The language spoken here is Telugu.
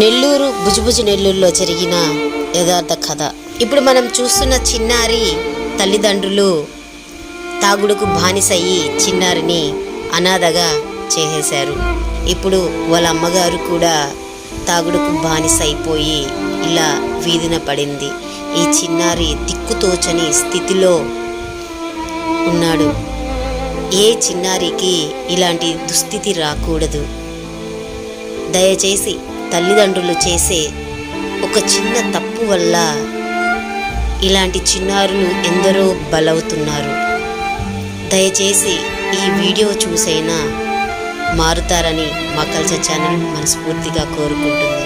నెల్లూరు బుజుబుజు నెల్లూరులో జరిగిన యథార్థ కథ. ఇప్పుడు మనం చూస్తున్న చిన్నారి తల్లిదండ్రులు తాగుడుకు బానిసయ్యి చిన్నారిని అనాథగా చేసేశారు. ఇప్పుడు వాళ్ళ అమ్మగారు కూడా తాగుడుకు బానిస అయిపోయి ఇలా వీధిన పడింది. ఈ చిన్నారి దిక్కుతోచని స్థితిలో ఉన్నాడు. ఏ చిన్నారికి ఇలాంటి దుస్థితి రాకూడదు? దయచేసి తల్లిదండ్రులు చేసే ఒక చిన్న తప్పు వల్ల ఇలాంటి చిన్నారులు ఎందరో బలవుతున్నారు. దయచేసి ఈ వీడియో చూసైనా మారుతారని మా కల్చర్ ఛానల్ మనస్ఫూర్తిగా కోరుకుంటుంది.